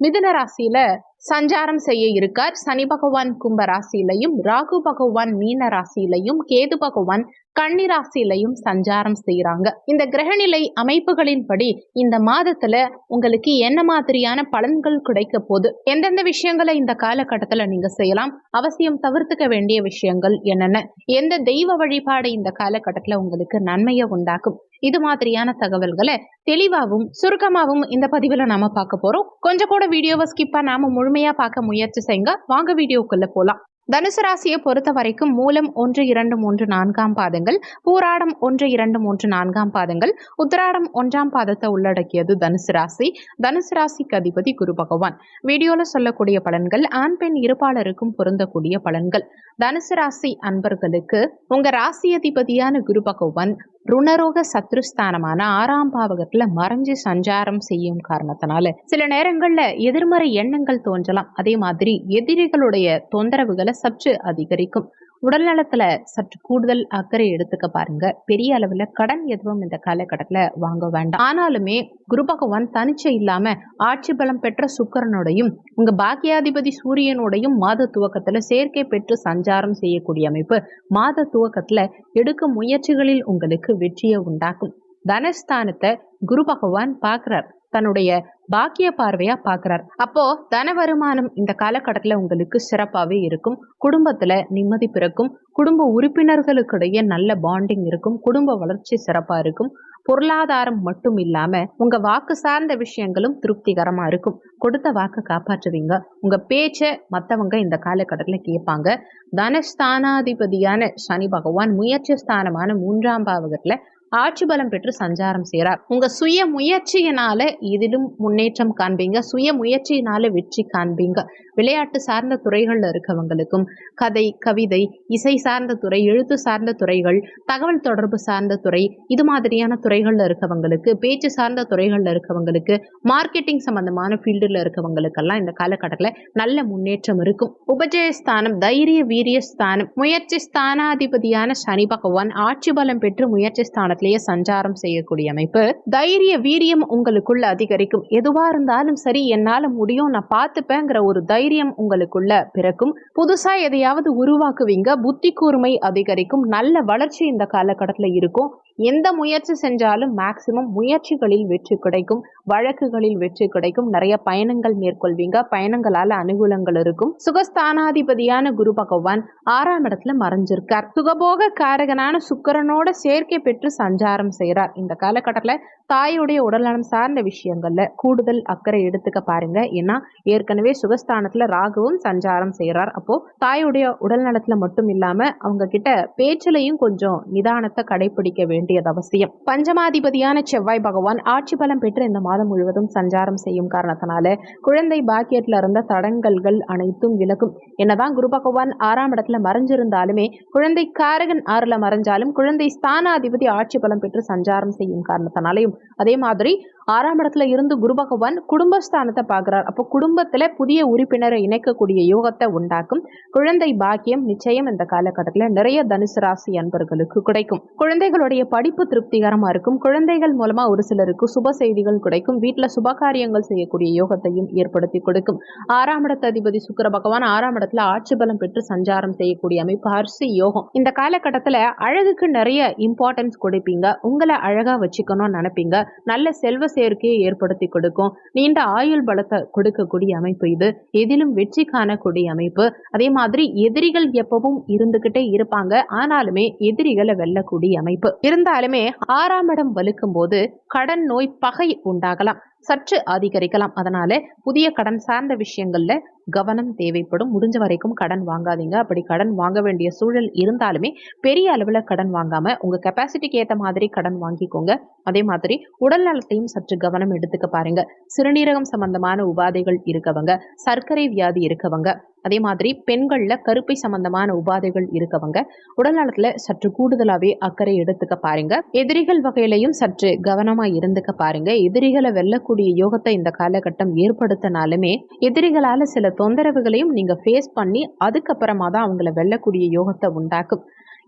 மிதுன ராசியில சஞ்சாரம் செய்ய இருக்கார். சனி பகவான் கும்ப ராசியிலையும் ராகு பகவான் மீன ராசியிலையும் கேது பகவான் கன்னி ராசியிலையும் சஞ்சாரம் செய்யறாங்க இந்த கிரகநிலை அமைப்புகளின்படி இந்த மாதத்துல உங்களுக்கு என்ன மாதிரியான பலன்கள் கிடைக்க போகுது? எந்தெந்த விஷயங்களை இந்த காலகட்டத்துல நீங்க செய்யலாம்? அவசியம் தவிர்த்துக்க வேண்டிய விஷயங்கள் என்னென்ன? எந்த தெய்வ வழிபாடு இந்த காலகட்டத்துல உங்களுக்கு நன்மையை உண்டாக்கும்? இது மாதிரியான தகவல்களை தெளிவாகவும் சுருக்கமாகவும் இந்த பதிவுல நாம பார்க்க போறோம். கொஞ்சம் கூட வீடியோவை ஸ்கிப் நாம முழுமையா பார்க்க முயற்சி செய்யுங்க. வாங்க வீடியோக்குள்ள போலாம். தனுசு ராசியை பொறுத்த வரைக்கும் மூலம் ஒன்று இரண்டு மூன்று நான்காம் பாதங்கள் பூராடம் ஒன்று இரண்டு மூன்று நான்காம் பாதங்கள் உத்திராடம் ஒன்றாம் பாதத்தை உள்ளடக்கியது தனுசு ராசி. தனுசு ராசிக்கு அதிபதி குரு பகவான். வீடியோல சொல்லக்கூடிய பலன்கள் ஆண் பெண் இருப்பாளருக்கும் பொருந்தக்கூடிய பலன்கள். தனுசு ராசி அன்பர்களுக்கு உங்க ராசி அதிபதியான குரு பகவான் ருணரோக சத்ருஸ்தானமான ஆறாம் பாவகத்துல மறைஞ்சு சஞ்சாரம் செய்யும் காரணத்தினால சில நேரங்கள்ல எதிர்மறை எண்ணங்கள் தோன்றலாம். அதே மாதிரி எதிரிகளுடைய தொந்தரவுகளை சற்று அதிகரிக்கும். உடல் நலத்துல சற்று கூடுதல் அக்கறை எடுத்துக்க பாருங்க. பெரிய அளவுல கடன் எதுவும் இந்த காலகட்டத்துல வாங்க வேண்டாம். ஆனாலுமே குரு பகவான் தனிச்சை இல்லாம ஆட்சி பலம் பெற்ற சுக்கரனோடையும் உங்க பாக்கியாதிபதி சூரியனோடையும் மாத துவக்கத்துல சேர்க்கை பெற்று சஞ்சாரம் செய்யக்கூடிய அமைப்பு மாத துவக்கத்துல எடுக்கும் முயற்சிகளில் உங்களுக்கு வெற்றியை உண்டாக்கும். தனஸ்தானத்தை குரு பகவான் பார்க்கிறார். தன்னுடைய பாக்கிய பார்வையா பார்க்குறார். அப்போ தன வருமானம் இந்த காலகட்டத்தில் உங்களுக்கு சிறப்பாகவே இருக்கும். குடும்பத்தில் நிம்மதி பிறக்கும். குடும்ப உறுப்பினர்களுக்கிடையே நல்ல பாண்டிங் இருக்கும். குடும்ப வளர்ச்சி சிறப்பாக இருக்கும். பொருளாதாரம் மட்டும் இல்லாம உங்க வாக்கு சார்ந்த விஷயங்களும் திருப்திகரமா இருக்கும். கொடுத்த வாக்கு காப்பாற்றுவீங்க. உங்க பேச்சை மற்றவங்க இந்த காலகட்டத்தில் கேட்பாங்க. தனஸ்தானாதிபதியான சனி பகவான் முயற்சி ஸ்தானமான மூன்றாம் பாவகத்துல ஆட்சி பலம் பெற்று சஞ்சாரம் செய்கிறார். உங்க சுய முயற்சியினால இதிலும் முன்னேற்றம் காண்பீங்க. சுய முயற்சியினால வெற்றி காண்பீங்க. விளையாட்டு சார்ந்த துறைகள்ல இருக்கவங்களுக்கும் கதை கவிதை இசை சார்ந்த துறை எழுத்து சார்ந்த துறைகள் தகவல் தொடர்பு சார்ந்த துறை இது மாதிரியான துறைகள்ல இருக்கவங்களுக்கு பேச்சு சார்ந்த துறைகள்ல இருக்கவங்களுக்கு மார்க்கெட்டிங் சம்பந்தமான ஃபீல்டுல இருக்கவங்களுக்கெல்லாம் இந்த காலகட்டத்தில் நல்ல முன்னேற்றம் இருக்கும். உபஜயஸ்தானம் தைரிய வீரிய ஸ்தானம் முயற்சி ஸ்தானாதிபதியான சனி பகவான் ஆட்சி பலம் பெற்று முயற்சி ஸ்தானத்தை ஸ்தானத்திலேயே சஞ்சாரம் செய்யக்கூடிய அமைப்பு. தைரிய வீரியம் உங்களுக்குள்ள அதிகரிக்கும். எதுவா இருந்தாலும் சரி என்னால முடியும் நான் பார்த்துப்பேங்கிற ஒரு தைரியம் உங்களுக்குள்ள பிறக்கும். புதுசா எதையாவது உருவாக்குவீங்க. புத்தி கூர்மை அதிகரிக்கும். நல்ல வளர்ச்சி இந்த காலகட்டத்தில் இருக்கும். எந்த முயற்சி செஞ்சாலும் மேக்சிமம் முயற்சிகளில் வெற்றி கிடைக்கும் வழக்குகளில் வெற்றி கிடைக்கும். நிறைய பயணங்கள் மேற்கொள்வீங்க. பயணங்களால அனுகூலங்கள் இருக்கும். சுகஸ்தானாதிபதியான குரு பகவான் ஆறாம் இடத்துல மறைஞ்சிருக்கார். சுகபோக காரகனான சுக்கரனோட சேர்க்கை பெற்று சஞ்சாரம் செய்கிறார் இந்த காலகட்டத்தில் தாயுடைய உடல்நலம் சார்ந்த விஷயங்கள்ல கூடுதல் அக்கறை எடுத்துக்க பாருங்க. ஏன்னா ஏற்கனவே சுகஸ்தானத்துல ராகுவும் சஞ்சாரம் செய்கிறார் அப்போ தாயுடைய உடல்நலத்துல மட்டும் இல்லாம அவங்க கிட்ட பேச்சிலையும் கொஞ்சம் நிதானத்தை கடைபிடிக்க வேண்டியது அவசியம். பஞ்சமாதிபதியான செவ்வாய் பகவான் ஆட்சி பலம் பெற்று இந்த மாதம் முழுவதும் சஞ்சாரம் செய்யும் காரணத்தினால குழந்தை பாக்கியத்தில் இருந்த தடங்கல்கள் அனைத்தும் விலகும். என்னதான் குரு பகவான் ஆறாம் இடத்துல மறைஞ்சிருந்தாலுமே குழந்தை காரகன் ஆறுல மறைஞ்சாலும் குழந்தை ஸ்தானாதிபதி ஆட்சி பலம் பெற்று சஞ்சாரம் செய்யும் காரணத்தினாலையும் அதே மாதிரி ஆறாம் இடத்துல இருந்து குரு பகவான் குடும்பஸ்தானத்தை பார்க்குறார். அப்போ குடும்பத்தில் புதிய உறுப்பினரை இணைக்கக்கூடிய யோகத்தை உண்டாக்கும். குழந்தை பாக்கியம் நிச்சயம் இந்த காலகட்டத்தில் நிறைய தனுசு ராசி அன்பர்களுக்கு கிடைக்கும். குழந்தைகளுடைய படிப்பு திருப்திகரமாக இருக்கும். குழந்தைகள் மூலமாக ஒரு சிலருக்கு சுப செய்திகள் கிடைக்கும். வீட்டில் சுபகாரியங்கள் செய்யக்கூடிய யோகத்தையும் ஏற்படுத்தி கொடுக்கும். ஆறாம் இடத்த அதிபதி சுக்கர பகவான் ஆறாம் இடத்துல ஆட்சி பலம் பெற்று சஞ்சாரம் செய்யக்கூடிய அமைப்பு அரிசி யோகம். இந்த காலகட்டத்தில் அழகுக்கு நிறைய இம்பார்ட்டன்ஸ் கொடுப்பீங்க. உங்களை அழகாக வச்சுக்கணும்னு நினைப்பீங்க. நல்ல செல்வ சேர்க்கையை ஏற்படுத்தி கொடுக்கும். நீண்ட ஆயுள் பலத்தை கொடுக்கக்கூடிய அமைப்பு இது. எதிலும் வெற்றி காணக்கூடிய அமைப்பு. அதே மாதிரி எதிரிகள் எப்பவும் இருந்துகிட்டே இருப்பாங்க. ஆனாலுமே எதிரிகளை வெல்லக்கூடிய அமைப்பு. இருந்தாலுமே ஆறாம் இடம் வலுக்கும் போது கடன் நோய் பகை உண்டாகலாம். சற்று அதிகரிக்கலாம். அதனால புதிய கடன் சார்ந்த விஷயங்கள்ல கவனம் தேவைப்படும். முடிஞ்ச வரைக்கும் கடன் வாங்காதீங்க. அப்படி கடன் வாங்க வேண்டிய சூழல் இருந்தாலுமே பெரிய அளவில் கடன் வாங்காம உங்க கெப்பாசிட்டிக்கு ஏற்ற மாதிரி கடன் வாங்கிக்கோங்க. அதே மாதிரி உடல் நலத்தையும் சற்று கவனம் எடுத்துக்க பாருங்க. சிறுநீரகம் சம்பந்தமான உபாதைகள் இருக்கவங்க சர்க்கரை வியாதி இருக்கவங்க அதே மாதிரி பெண்கள்ல கருப்பை சம்பந்தமான உபாதைகள் இருக்கவங்க உடல் நலத்துல சற்று கூடுதலாவே அக்கறை எடுத்துக்க பாருங்க. எதிரிகள் வகையிலையும் சற்று கவனமா இருந்துக்க பாருங்க. எதிரிகளை வெல்லக்கூடிய யோகத்தை இந்த காலகட்டம் ஏற்படுத்தினாலுமே எதிரிகளால சில தொந்தரவுகளையும் நீங்க ஃபேஸ் பண்ணி அதுக்கப்புறமா தான் அவங்கள வெல்லக்கூடிய யோகத்தை உண்டாக்கும்.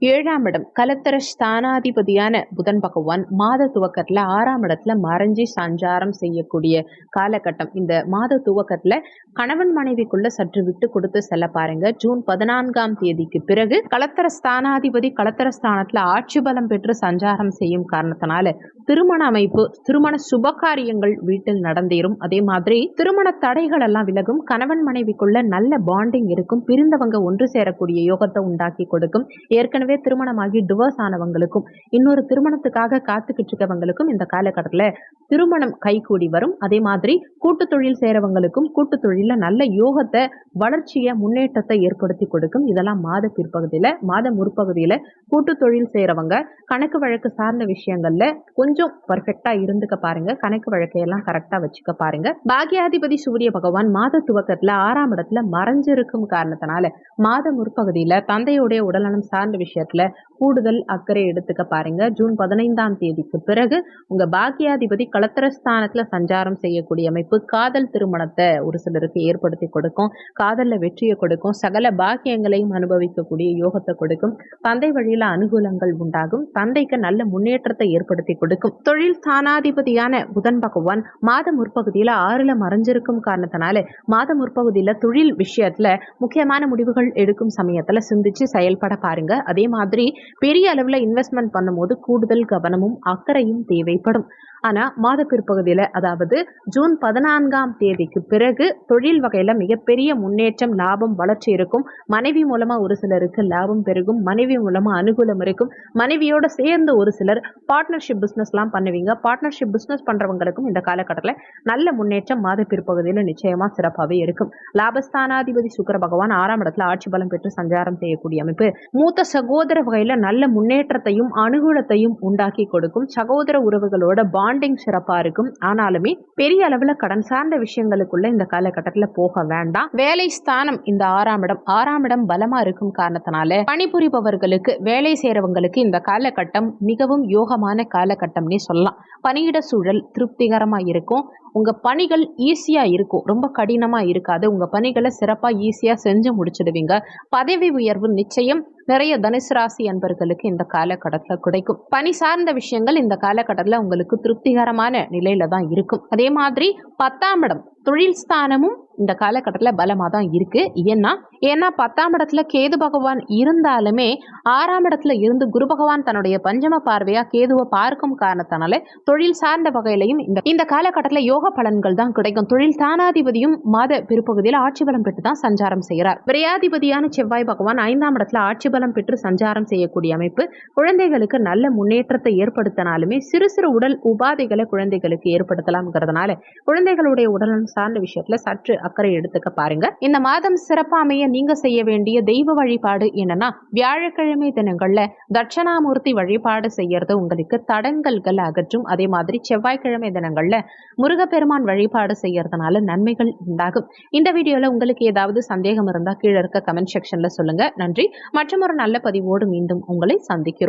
ஏழாம் இடம் கலத்தர ஸ்தானாதிபதியான புதன் பகவான் மாத துவக்கத்துல ஆறாம் இடத்துல மறைஞ்சி சஞ்சாரம் செய்யக்கூடிய காலகட்டம். இந்த மாத துவக்கத்துல கணவன் மனைவிக்குள்ள சற்று விட்டு கொடுத்து செல்ல பாருங்க. ஜூன் பதினான்காம் தேதிக்கு பிறகு கலத்தர ஸ்தானாதிபதி கலத்தர ஸ்தானத்துல ஆட்சி பலம் பெற்று சஞ்சாரம் செய்யும் காரணத்தினால திருமண அமைப்பு திருமண சுபகாரியங்கள் வீட்டில் நடந்தேறும். அதே மாதிரி திருமண தடைகள் எல்லாம் விலகும். கணவன் மனைவிக்குள்ள நல்ல பாண்டிங் இருக்கும். பிரிந்தவங்க ஒன்று சேரக்கூடிய யோகத்தை உண்டாக்கி கொடுக்கும். ஏற்கனவே ஏற்கனவே திருமணமாகி டிவோர்ஸ் ஆனவங்களுக்கும் இன்னொரு திருமணத்துக்காக காத்துக்கிட்டு இருக்கவங்களுக்கும் இந்த காலகட்டத்தில் திருமணம் கைகூடி வரும். அதே மாதிரி கூட்டு தொழில் செய்கிறவங்களுக்கும் கூட்டு தொழிலில் நல்ல யோகத்தை வளர்ச்சியை முன்னேற்றத்தை ஏற்படுத்தி கொடுக்கும். இதெல்லாம் மாத பிற்பகுதியில் மாத முற்பகுதியில் கூட்டு தொழில் செய்கிறவங்க கணக்கு வழக்கு சார்ந்த விஷயங்களில் கொஞ்சம் பர்ஃபெக்டாக இருந்துக்க பாருங்க. கணக்கு வழக்கையெல்லாம் கரெக்டாக வச்சுக்க பாருங்க. பாக்யாதிபதி சூரிய பகவான் மாத துவக்கத்தில் ஆறாம் இடத்துல மறைஞ்சிருக்கும் காரணத்தினால மாத முற்பகுதியில் தந்தையுடைய உடல்நலம் சார்ந்த விஷயம் விஷயத்துல கூடுதல் அக்கறை எடுத்துக்க பாருங்க. ஜூன் பதினைந்தாம் தேதிக்கு பிறகு உங்க பாக்கியாதிபதி கலத்திரஸ்தானத்துல சஞ்சாரம் செய்யக்கூடிய அமைப்பு காதல் திருமணத்தை ஒரு சிலருக்கு ஏற்படுத்தி கொடுக்கும். காதல்ல வெற்றியை கொடுக்கும். சகல பாக்கியங்களையும் அனுபவிக்கக்கூடிய யோகத்தை கொடுக்கும். தந்தை வழியில அனுகூலங்கள் உண்டாகும். தந்தைக்கு நல்ல முன்னேற்றத்தை ஏற்படுத்தி கொடுக்கும். தொழில் ஸ்தானாதிபதியான புதன் பகவான் மாத முற்பகுதியில ஆறுல மறைஞ்சிருக்கும் காரணத்தினால மாத முற்பகுதியில தொழில் விஷயத்துல முக்கியமான முடிவுகள் எடுக்கும் சமயத்துல சிந்திச்சு செயல்பட பாருங்க. அதே மாதிரி பெரிய அளவில் இன்வெஸ்ட்மெண்ட் பண்ணும்போது கூடுதல் கவனமும் அக்கறையும் தேவைப்படும். ஆனால் மாத பிற்பகுதியில் அதாவது ஜூன் பதினான்காம் தேதிக்கு பிறகு தொழில் வகையில் மிகப்பெரிய முன்னேற்றம் லாபம் வளர்ச்சி இருக்கும். மனைவி மூலமாக ஒரு சிலருக்கு லாபம் பெருகும். மனைவி மூலமாக அனுகூலம் இருக்கும். மனைவியோட சேர்ந்து ஒரு சிலர் பார்ட்னர்ஷிப் பிஸ்னஸ்லாம் பண்ணுவீங்க. பார்ட்னர்ஷிப் பிஸ்னஸ் பண்ணுறவங்களுக்கும் இந்த காலகட்டத்தில் நல்ல முன்னேற்றம் மாத பிற்பகுதியில் நிச்சயமாக சிறப்பாகவே இருக்கும். லாபஸ்தானாதிபதி சுக்கர பகவான் ஆறாம் இடத்துல ஆட்சி பலம் பெற்று சஞ்சாரம் செய்யக்கூடிய அமைப்பு. மூத்த சகோதர வகையில் நல்ல முன்னேற்றத்தையும் அனுகூலத்தையும் உண்டாக்கி கொடுக்கும். சகோதர உறவுகளோட பாண்ட் பாண்டிங் சிறப்பாக இருக்கும். ஆனாலுமே பெரிய அளவில் கடன் சார்ந்த விஷயங்களுக்குள்ள இந்த காலகட்டத்தில் போக வேண்டாம். வேலை ஸ்தானம் இந்த ஆறாம் இடம் ஆறாம் இடம் பலமா இருக்கும் காரணத்தினால பணிபுரிபவர்களுக்கு வேலை செய்றவங்களுக்கு இந்த காலகட்டம் மிகவும் யோகமான காலகட்டம்னே சொல்லலாம். பணியிட சூழல் திருப்திகரமாக இருக்கும். உங்கள் பணிகள் ஈஸியாக இருக்கும். ரொம்ப கடினமாக இருக்காது. உங்கள் பணிகளை சிறப்பாக ஈஸியாக செஞ்சு முடிச்சிடுவீங்க. பதவி உயர்வு நிச்சயம் நிறைய தனுசு ராசி அன்பர்களுக்கு இந்த காலகட்டத்தில் கிடைக்கும். பணி சார்ந்த விஷயங்கள் இந்த காலகட்டத்தில் உங்களுக்கு திருப்திகரமான நிலையில தான் இருக்கும். அதே மாதிரி பத்தாம் இடம் தொழில் ஸ்தானமும் இந்த காலகட்டத்தில் பலமாக தான் இருக்குது ஏன்னா ஏன்னா பத்தாம் இடத்துல கேது பகவான் இருந்தாலுமே ஆறாம் இடத்துல இருந்து குரு பகவான் தன்னுடைய பஞ்சம பார்வையாக கேதுவை பார்க்கும் காரணத்தினால தொழில் சார்ந்த வகையிலையும் இந்த இந்த காலகட்டத்தில் யோக பலன்கள் தான் கிடைக்கும். தொழில் தானாதிபதியும் மாத பிற்பகுதியில் ஆட்சி பலம் பெற்று தான் சஞ்சாரம் செய்கிறார். விரையாதிபதியான செவ்வாய் பகவான் ஐந்தாம் இடத்துல ஆட்சி பலம் பெற்று சஞ்சாரம் செய்யக்கூடிய அமைப்பு குழந்தைகளுக்கு நல்ல முன்னேற்றத்தை ஏற்படுத்தினாலுமே சிறு சிறு உடல் உபாதைகளை குழந்தைகளுக்கு ஏற்படுத்தலாம்ங்கிறதுனால குழந்தைகளுடைய உடல் சார்ந்த விஷயத்துல சற்று அக்கறை எடுத்துக்க பாருங்க. இந்த மாதம் சிறப்பாமைய நீங்க செய்ய வேண்டிய தெய்வ வழிபாடு என்னன்னா வியாழக்கிழமை தினங்கள்ல தட்சணாமூர்த்தி வழிபாடு செய்யறது உங்களுக்கு தடங்கல்கள் அகற்றும். அதே மாதிரி செவ்வாய்க்கிழமை தினங்கள்ல முருகப்பெருமான் வழிபாடு செய்யறதுனால நன்மைகள் உண்டாகும். இந்த வீடியோல உங்களுக்கு ஏதாவது சந்தேகம் இருந்தா கீழே இருக்க கமெண்ட் செக்ஷன்ல சொல்லுங்க. நன்றி. மற்றும் ஒரு நல்ல பதிவோடு மீண்டும் உங்களை சந்திக்கிறோம்.